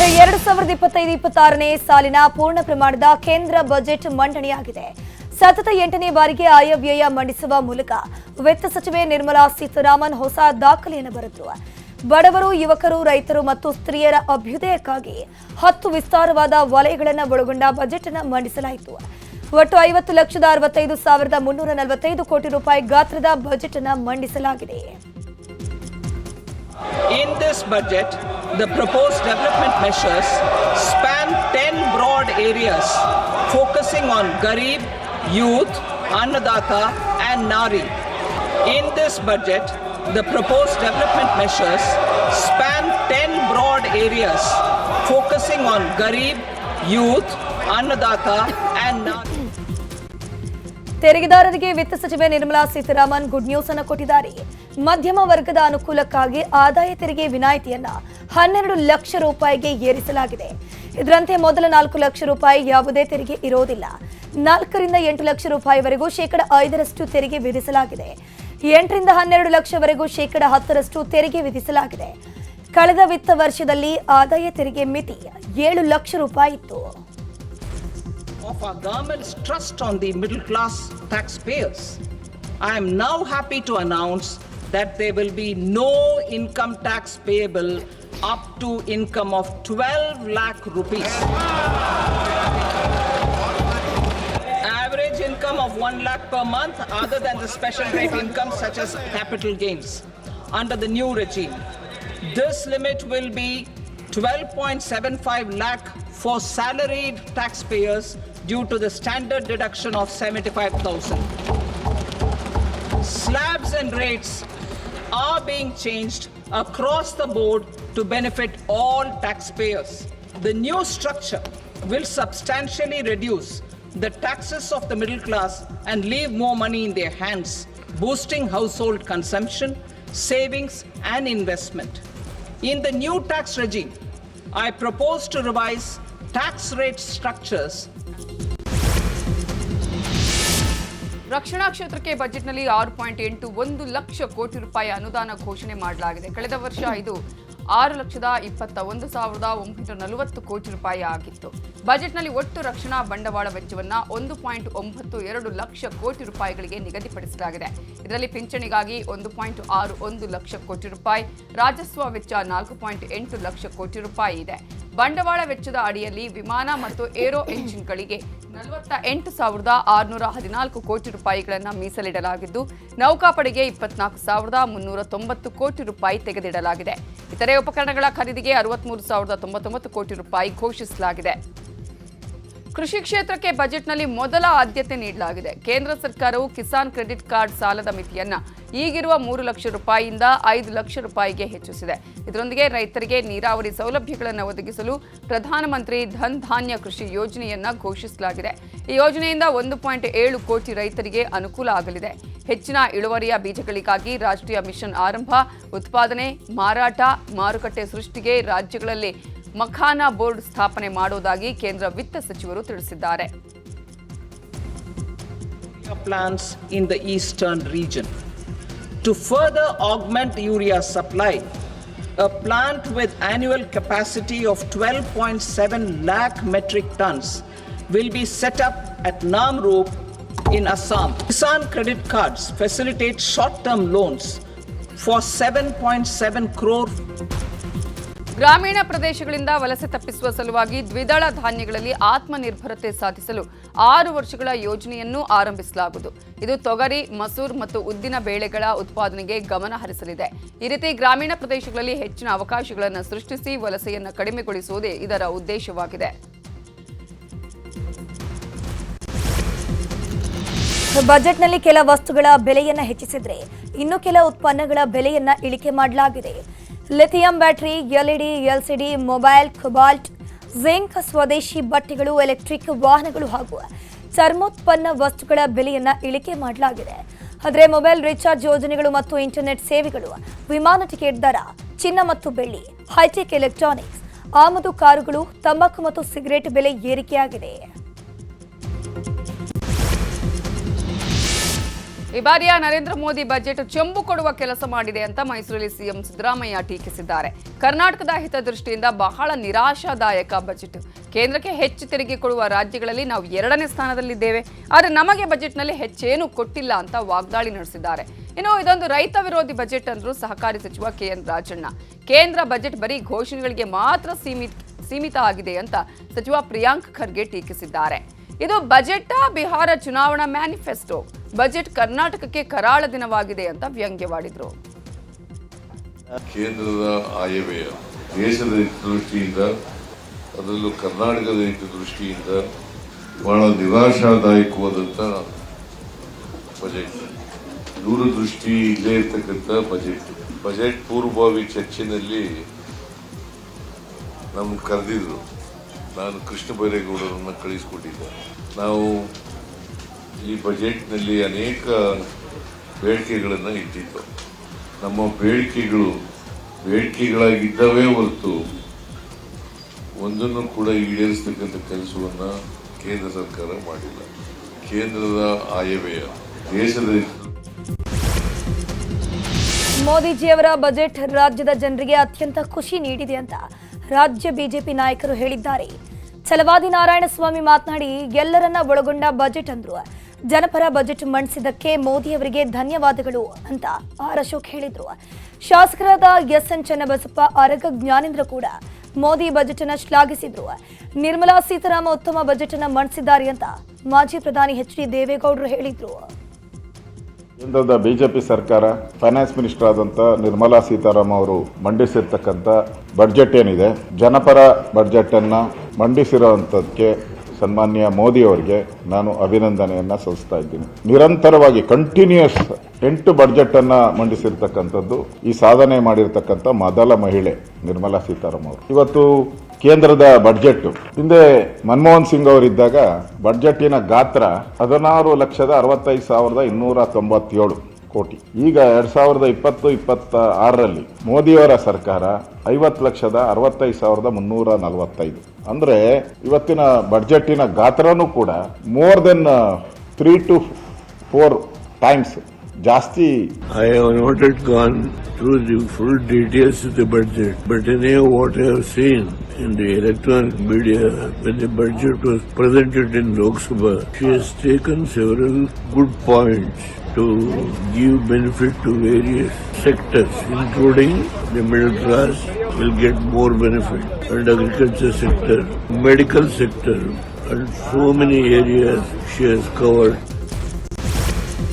ಎರಡು ಸಾವಿರದ ಇಪ್ಪತ್ತೈದು, ಇಪ್ಪತ್ತಾರನೇ ಸಾಲಿನ ಪೂರ್ಣ ಪ್ರಮಾಣದ ಕೇಂದ್ರ ಬಜೆಟ್ ಮಂಡನೆಯಾಗಿದೆ. ಸತತ ಎಂಟನೇ ಬಾರಿಗೆ ಆಯವ್ಯಯ ಮಂಡಿಸುವ ಮೂಲಕ ವಿತ್ತ ಸಚಿವೆ ನಿರ್ಮಲಾ ಸೀತಾರಾಮನ್ ಹೊಸ ದಾಖಲೆಯನ್ನು ಬರೆದರು. ಬಡವರು, ಯುವಕರು, ರೈತರು ಮತ್ತು ಸ್ತ್ರೀಯರ ಅಭ್ಯುದಯಕ್ಕಾಗಿ ಹತ್ತು ವಿಸ್ತಾರವಾದ ವಲಯಗಳನ್ನು ಒಳಗೊಂಡ ಬಜೆಟ್ ಅನ್ನು ಮಂಡಿಸಲಾಯಿತು. ಒಟ್ಟು ಐವತ್ತು ಲಕ್ಷದ ಅರವತ್ತೈದು ಸಾವಿರದ ಮುನ್ನೂರ ನಲವತ್ತೈದು ಕೋಟಿ ರೂಪಾಯಿ ಗಾತ್ರದ ಬಜೆಟ್ ಅನ್ನು ಮಂಡಿಸಲಾಗಿದೆ. In this budget, the proposed development measures span 10 broad areas focusing on Garib, youth, Annadata, and Nari. In this budget, the proposed development measures span 10 broad areas focusing on Garib, youth, Annadata, and Nari. ತೆರಿಗೆದಾರರಿಗೆ ವಿತ್ತ ಸಚಿವೆ Nirmala Sitharaman good news ಅನ್ನು ಕೊಟ್ಟಿದ್ದಾರೆ ಮಧ್ಯಮ ವರ್ಗದ ಅನುಕೂಲಕ್ಕಾಗಿ ಆದಾಯ ತೆರಿಗೆ ವಿನಾಯಿತಿಯನ್ನ ಹನ್ನೆರಡು ಲಕ್ಷ ರೂಪಾಯಿಗೆ ಏರಿಸಲಾಗಿದೆ. ಇದರಂತೆ ಮೊದಲ ನಾಲ್ಕು ಲಕ್ಷ ರೂಪಾಯಿ ಯಾವುದೇ ತೆರಿಗೆ ಇರೋದಿಲ್ಲ. ನಾಲ್ಕರಿಂದ ಎಂಟು ಲಕ್ಷ ರೂಪಾಯಿವರೆಗೂ ಶೇಕಡ ಐದರಷ್ಟು ತೆರಿಗೆ ವಿಧಿಸಲಾಗಿದೆ. ಎಂಟರಿಂದ ಹನ್ನೆರಡು ಲಕ್ಷವರೆಗೂ ಶೇಕಡ ಹತ್ತರಷ್ಟು ತೆರಿಗೆ ವಿಧಿಸಲಾಗಿದೆ. ಕಳೆದ ವಿತ್ತ ವರ್ಷದಲ್ಲಿ ಆದಾಯ ತೆರಿಗೆ ಮಿತಿ ಏಳು ಲಕ್ಷ ರೂಪಾಯಿ ಇತ್ತು. Of our government's trust on the middle class taxpayers. I am now happy to announce that there will be no income tax payable up to income of 12 lakh rupees. Average income of 1 lakh per month other than the special rate income such as capital gains under the new regime. This limit will be 12.75 lakh for salaried taxpayers due to the standard deduction of 75,000. Slabs and rates are being changed across the board to benefit all taxpayers. The new structure will substantially reduce the taxes of the middle class and leave more money in their hands, boosting household consumption, savings, and investment. In the new tax regime, I propose to revise tax rate structures ರಕ್ಷಣಾ ಕ್ಷೇತ್ರಕ್ಕೆ ಬಜೆಟ್ನಲ್ಲಿ ಆರು point ಎಂಟು ಒಂದು ಲಕ್ಷ ಕೋಟಿ ರೂಪಾಯಿ ಅನುದಾನ ಘೋಷಣೆ ಮಾಡಲಾಗಿದೆ. ಕಳೆದ ವರ್ಷ ಇದು ಆರು ಲಕ್ಷದ ಇಪ್ಪತ್ತ ಒಂದು ಸಾವಿರದ ಒಂಬೈನೂರ ನಲವತ್ತು ಕೋಟಿ ರೂಪಾಯಿ ಆಗಿತ್ತು. ಬಜೆಟ್ನಲ್ಲಿ ಒಟ್ಟು ರಕ್ಷಣಾ ಬಂಡವಾಳ ವೆಚ್ಚವನ್ನು ಒಂದು ಪಾಯಿಂಟ್ ಒಂಬತ್ತು ಎರಡು ಲಕ್ಷ ಕೋಟಿ ರೂಪಾಯಿಗಳಿಗೆ ನಿಗದಿಪಡಿಸಲಾಗಿದೆ. ಇದರಲ್ಲಿ ಪಿಂಚಣಿಗಾಗಿ ಒಂದು ಪಾಯಿಂಟ್ ಆರು ಒಂದು ಲಕ್ಷ ಕೋಟಿ ರೂಪಾಯಿ ರಾಜಸ್ವ ವೆಚ್ಚ ನಾಲ್ಕು ಪಾಯಿಂಟ್ ಎಂಟು ಲಕ್ಷ ಕೋಟಿ ರೂಪಾಯಿ ಇದೆ. ಬಂಡವಾಳ ವೆಚ್ಚದ ಅಡಿಯಲ್ಲಿ ವಿಮಾನ ಮತ್ತು ಏರೋ ಎಂಜಿನ್ಗಳಿಗೆ ನಲವತ್ತ ಎಂಟು ಸಾವಿರದ ಆರುನೂರ ಹದಿನಾಲ್ಕು ಕೋಟಿ ರೂಪಾಯಿಗಳನ್ನು ಮೀಸಲಿಡಲಾಗಿದ್ದು, ನೌಕಾಪಡೆಗೆ ಇಪ್ಪತ್ನಾಲ್ಕು ಸಾವಿರದ ಮುನ್ನೂರ ತೊಂಬತ್ತು ಕೋಟಿ ರೂಪಾಯಿ ತೆಗೆದಿಡಲಾಗಿದೆ. ಇತರೆ ಉಪಕರಣಗಳ ಖರೀದಿಗೆ ಅರವತ್ಮೂರು ಸಾವಿರದ ತೊಂಬತ್ತೊಂಬತ್ತು ಕೋಟಿ ರೂಪಾಯಿ ಘೋಷಿಸಲಾಗಿದೆ. ಕೃಷಿ ಕ್ಷೇತ್ರಕ್ಕೆ ಬಜೆಟ್ನಲ್ಲಿ ಮೊದಲ ಆದ್ಯತೆ ನೀಡಲಾಗಿದೆ. ಕೇಂದ್ರ ಸರ್ಕಾರವು ಕಿಸಾನ್ ಕ್ರೆಡಿಟ್ ಕಾರ್ಡ್ ಸಾಲದ ಮಿತಿಯನ್ನ ಈಗಿರುವ ಮೂರು ಲಕ್ಷ ರೂಪಾಯಿಯಿಂದ ಐದು ಲಕ್ಷ ರೂಪಾಯಿಗೆ ಹೆಚ್ಚಿಸಿದೆ. ಇದರೊಂದಿಗೆ ರೈತರಿಗೆ ನೀರಾವರಿ ಸೌಲಭ್ಯಗಳನ್ನು ಒದಗಿಸಲು ಪ್ರಧಾನಮಂತ್ರಿ ಧನ್ ಧಾನ್ಯ ಕೃಷಿ ಯೋಜನೆಯನ್ನ ಘೋಷಿಸಲಾಗಿದೆ. ಈ ಯೋಜನೆಯಿಂದ ಒಂದು ಪಾಯಿಂಟ್ ಏಳು ಕೋಟಿ ರೈತರಿಗೆ ಅನುಕೂಲ ಆಗಲಿದೆ. ಹೆಚ್ಚಿನ ಇಳುವರಿಯ ಬೀಜಗಳಿಗಾಗಿ ರಾಷ್ಟ್ರೀಯ ಮಿಷನ್ ಆರಂಭ, ಉತ್ಪಾದನೆ, ಮಾರಾಟ, ಮಾರುಕಟ್ಟೆ ಸೃಷ್ಟಿಗೆ ರಾಜ್ಯಗಳಲ್ಲಿ ಮಖಾನ ಬೋರ್ಡ್ ಸ್ಥಾಪನೆ ಮಾಡುವುದಾಗಿ ಕೇಂದ್ರ ವಿತ್ತ ಸಚಿವರು ತಿಳಿಸಿದ್ದಾರೆ. To further augment urea supply, a plant with annual capacity of 12.7 lakh metric tons will be set up at Namrup in Assam. Kisan credit cards facilitate short-term loans for 7.7 crore ಗ್ರಾಮೀಣ ಪ್ರದೇಶಗಳಿಂದ ವಲಸೆ ತಪ್ಪಿಸುವ ಸಲುವಾಗಿ ದ್ವಿದಳ ಧಾನ್ಯಗಳಲ್ಲಿ ಆತ್ಮನಿರ್ಭರತೆ ಸಾಧಿಸಲು ಆರು ವರ್ಷಗಳ ಯೋಜನೆಯನ್ನು ಆರಂಭಿಸಲಾಗುವುದು. ಇದು ತೊಗರಿ, ಮಸೂರ್ ಮತ್ತು ಉದ್ದಿನ ಬೇಳೆಗಳ ಉತ್ಪಾದನೆಗೆ ಗಮನ ಹರಿಸಲಿದೆ. ಈ ರೀತಿ ಗ್ರಾಮೀಣ ಪ್ರದೇಶಗಳಲ್ಲಿ ಹೆಚ್ಚಿನ ಅವಕಾಶಗಳನ್ನು ಸೃಷ್ಟಿಸಿ ವಲಸೆಯನ್ನು ಕಡಿಮೆಗೊಳಿಸುವುದೇ ಇದರ ಉದ್ದೇಶವಾಗಿದೆ. ಬಜೆಟ್ನಲ್ಲಿ ಕೆಲ ವಸ್ತುಗಳ ಬೆಲೆಯನ್ನು ಹೆಚ್ಚಿಸಿದ್ರೆ ಇನ್ನು ಕೆಲ ಉತ್ಪನ್ನಗಳ ಬೆಲೆಯನ್ನು ಇಳಿಕೆ ಮಾಡಲಾಗಿದೆ. Lithium battery, LED, LCD, mobile, cobalt zinc ಸ್ವದೇಶಿ ಬಟ್ಟೆಗಳು, ಎಲೆಕ್ಟ್ರಿಕ್ ವಾಹನಗಳು ಹಾಗೂ ಚರ್ಮೋತ್ಪನ್ನ ವಸ್ತುಗಳ ಬೆಲೆಯನ್ನ ಇಳಿಕೆ ಮಾಡಲಾಗಿದೆ. ಆದರೆ ಮೊಬೈಲ್ ರೀಚಾರ್ಜ್ ಯೋಜನೆಗಳು ಮತ್ತು ಇಂಟರ್ನೆಟ್ ಸೇವೆಗಳು, ವಿಮಾನ ಟಿಕೆಟ್ ದರ, ಚಿನ್ನ ಮತ್ತು ಬೆಳ್ಳಿ, ಹೈಟೆಕ್ ಎಲೆಕ್ಟ್ರಾನಿಕ್ಸ್, ಆಮದು ಕಾರುಗಳು, ತಂಬಾಕು ಮತ್ತು ಸಿಗರೇಟ್ ಬೆಲೆ ಏರಿಕೆಯಾಗಿದೆ. ಈ ಬಾರಿಯ ನರೇಂದ್ರ ಮೋದಿ ಬಜೆಟ್ ಚೆಂಬು ಕೊಡುವ ಕೆಲಸ ಮಾಡಿದೆ ಅಂತ ಮೈಸೂರಲ್ಲಿ ಸಿಎಂ ಸಿದ್ದರಾಮಯ್ಯ ಟೀಕಿಸಿದ್ದಾರೆ. ಕರ್ನಾಟಕದ ಹಿತದೃಷ್ಟಿಯಿಂದ ಬಹಳ ನಿರಾಶಾದಾಯಕ ಬಜೆಟ್. ಕೇಂದ್ರಕ್ಕೆ ಹೆಚ್ಚು ತೆರಿಗೆ ಕೊಡುವ ರಾಜ್ಯಗಳಲ್ಲಿ ನಾವು ಎರಡನೇ ಸ್ಥಾನದಲ್ಲಿದ್ದೇವೆ. ಆದರೆ ನಮಗೆ ಬಜೆಟ್ನಲ್ಲಿ ಹೆಚ್ಚೇನು ಕೊಟ್ಟಿಲ್ಲ ಅಂತ ವಾಗ್ದಾಳಿ ನಡೆಸಿದ್ದಾರೆ. ಇನ್ನು ಇದೊಂದು ರೈತ ವಿರೋಧಿ ಬಜೆಟ್ ಅಂದ್ರು ಸಹಕಾರಿ ಸಚಿವ ಕೆ ಎನ್ ರಾಜಣ್ಣ. ಕೇಂದ್ರ ಬಜೆಟ್ ಬರೀ ಘೋಷಣೆಗಳಿಗೆ ಮಾತ್ರ ಸೀಮಿತ ಸೀಮಿತ ಆಗಿದೆ ಅಂತ ಸಚಿವ ಪ್ರಿಯಾಂಕ್ ಖರ್ಗೆ ಟೀಕಿಸಿದ್ದಾರೆ. ಇದು ಬಜೆಟ್ ಬಿಹಾರ ಚುನಾವಣಾ ಮ್ಯಾನಿಫೆಸ್ಟೋ. ಬಜೆಟ್ ಕರ್ನಾಟಕಕ್ಕೆ ಕರಾಳ ದಿನವಾಗಿದೆ ಅಂತ ವ್ಯಂಗ್ಯವಾಡಿದ್ರು. ಕೇಂದ್ರದ ಆಯವ್ಯಯ, ದೇಶದ ಹಿತದೃಷ್ಟಿಯಿಂದ, ಅದರಲ್ಲೂ ಕರ್ನಾಟಕದ ಹಿತದೃಷ್ಟಿಯಿಂದ ಬಹಳ ನಿರಾಶಾದಾಯಕವಾದಂಥ ಬಜೆಟ್. ದೂರದೃಷ್ಟಿ ಇಲ್ಲೇ ಇರ್ತಕ್ಕಂಥ ಬಜೆಟ್. ಬಜೆಟ್ ಪೂರ್ವಭಾವಿ ಚರ್ಚಿನಲ್ಲಿ ನಮ್ಗೆ ಕರೆದಿದ್ರು. ನಾನು ಕೃಷ್ಣ ಬೈರೇಗೌಡರನ್ನು ಕಳಿಸ್ಕೊಟ್ಟಿದ್ದೆ. ನಾವು ಈ ಬಜೆಟ್ನಲ್ಲಿ ಅನೇಕ ಬೇಡಿಕೆಗಳನ್ನು ಇಟ್ಟಿತ್ತು. ನಮ್ಮ ಬೇಡಿಕೆಗಳು ಬೇಡಿಕೆಗಳಾಗಿದ್ದವೇ ಹೊರತು ಒಂದನ್ನು ಕೂಡ ಈಡೇರಿಸತಕ್ಕಂಥ ಕೆಲಸವನ್ನು ಕೇಂದ್ರ ಸರ್ಕಾರ ಮಾಡಿಲ್ಲ. ಕೇಂದ್ರದ ಆಯವ್ಯಯ ದೇಶದ ಮೋದಿಜಿಯವರ ಬಜೆಟ್ ರಾಜ್ಯದ ಜನರಿಗೆ ಅತ್ಯಂತ ಖುಷಿ ನೀಡಿದೆ ಅಂತ ರಾಜ್ಯ ಬಿಜೆಪಿ ನಾಯಕರು ಹೇಳಿದ್ದಾರೆ. ಛಲವಾದಿ ನಾರಾಯಣಸ್ವಾಮಿ ಮಾತನಾಡಿ, ಎಲ್ಲರನ್ನ ಒಳಗೊಂಡ ಬಜೆಟ್ ಅಂದ್ರು. ಜನಪರ ಬಜೆಟ್ ಮಂಡಿಸಿದ್ದಕ್ಕೆ ಮೋದಿಯವರಿಗೆ ಧನ್ಯವಾದಗಳು ಅಂತ ಆರ್ ಅಶೋಕ್ ಹೇಳಿದ್ರು. ಶಾಸಕರಾದ ಎಸ್ ಎನ್ ಚನ್ನಬಸಪ್ಪ, ಅರಗ ಜ್ಞಾನೇಂದ್ರ ಕೂಡ ಮೋದಿ ಬಜೆಟ್ ಅನ್ನ ಶ್ಲಾಘಿಸಿದ್ರು. ನಿರ್ಮಲಾ ಸೀತಾರಾಮ ಉತ್ತಮ ಬಜೆಟ್ ಅನ್ನ ಮಂಡಿಸಿದ್ದಾರೆ ಅಂತ ಮಾಜಿ ಪ್ರಧಾನಿ ಎಚ್ ಡಿ ದೇವೇಗೌಡರು ಹೇಳಿದ್ರು. ಕೇಂದ್ರದ ಬಿಜೆಪಿ ಸರ್ಕಾರ ಫೈನಾನ್ಸ್ ಮಿನಿಸ್ಟರ್ ಆದಂಥ ನಿರ್ಮಲಾ ಸೀತಾರಾಮ್ ಅವರು ಮಂಡಿಸಿರ್ತಕ್ಕಂಥ ಬಡ್ಜೆಟ್ ಏನಿದೆ, ಜನಪರ ಬಡ್ಜೆಟ್ ಮಂಡಿಸಿರೋ ಮಂಡಿಸಿರುವಂತದಕ್ಕೆ ಸನ್ಮಾನ್ಯ ಮೋದಿ ಅವರಿಗೆ ನಾನು ಅಭಿನಂದನೆಯನ್ನ ಸಲ್ಲಿಸ್ತಾ ಇದ್ದೀನಿ. ನಿರಂತರವಾಗಿ ಕಂಟಿನ್ಯೂಸ್ ಎಂಟು ಬಡ್ಜೆಟ್ ಅನ್ನ ಮಂಡಿಸಿರ್ತಕ್ಕಂಥದ್ದು, ಈ ಸಾಧನೆ ಮಾಡಿರ್ತಕ್ಕಂಥ ಮೊದಲ ಮಹಿಳೆ ನಿರ್ಮಲಾ ಸೀತಾರಾಮ್ ಅವರು. ಇವತ್ತು ಕೇಂದ್ರದ ಬಡ್ಜೆಟ್ ಹಿಂದೆ ಮನಮೋಹನ್ ಸಿಂಗ್ ಅವರಿದ್ದಾಗ ಬಡ್ಜೆಟಿನ ಗಾತ್ರ ಹದಿನಾರು ಲಕ್ಷದ ಅರವತ್ತೈದು ಸಾವಿರದ ಇನ್ನೂರ ತೊಂಬತ್ತೇಳು ಕೋಟಿ. ಈಗ ಎರಡ್ ಸಾವಿರದ ಇಪ್ಪತ್ತು, ಇಪ್ಪತ್ತ ಆರರಲ್ಲಿ ಮೋದಿಯವರ ಸರ್ಕಾರ ಐವತ್ತು ಲಕ್ಷದ ಅರವತ್ತೈದು ಸಾವಿರದ ಮುನ್ನೂರ ನಲವತ್ತೈದು. ಅಂದ್ರೆ ಇವತ್ತಿನ ಬಡ್ಜೆಟ್ಟಿನ ಗಾತ್ರನೂ ಕೂಡ more than three to four times ಜಾಸ್ತಿ. I have not it gone to the full details the budget but in a what I have seen in the electronic media when the budget was presented in Lok Sabha she has taken several good points to give benefit to various sectors, including the middle class will get more benefit, and agriculture sector, medical sector, and so many areas she has covered.